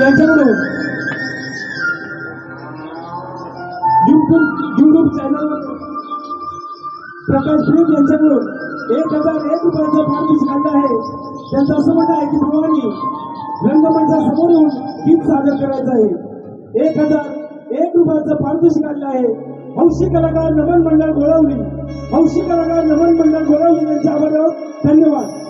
यांच्याकडून YouTube YouTube चॅनलवर प्रकाश film यांच्याकडून एक हजार एक रुपयाचा फार्मिस काढला आहे. त्यांचं असं म्हणणं आहे की भवानी रंगमंचासमोर येऊन गीत सादर करायचं आहे. एक हजार एक रुपयाचं फार्मिस काढलं आहे. हौशी कलाकार नमन मंडळ गोळवली हौशी कलाकार नमन मंडळ गोळवली यांच्या आभार धन्यवाद.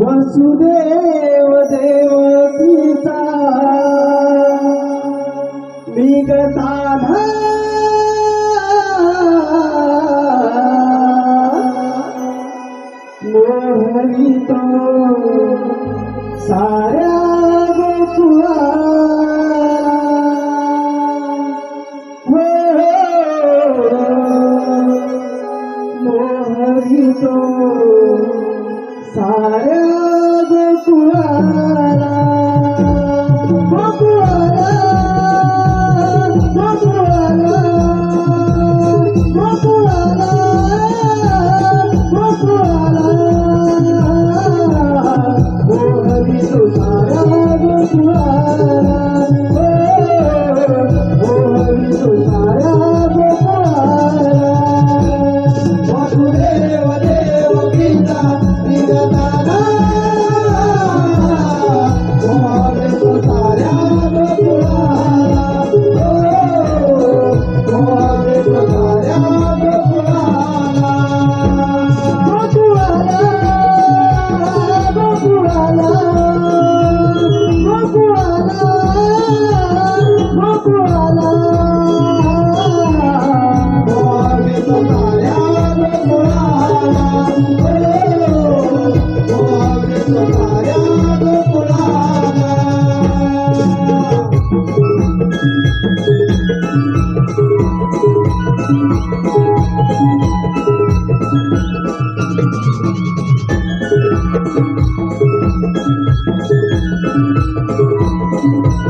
वसुदेव देवतीचा विगताना मोहरी तो सा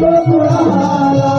तुकाऱ्या गोकुळाला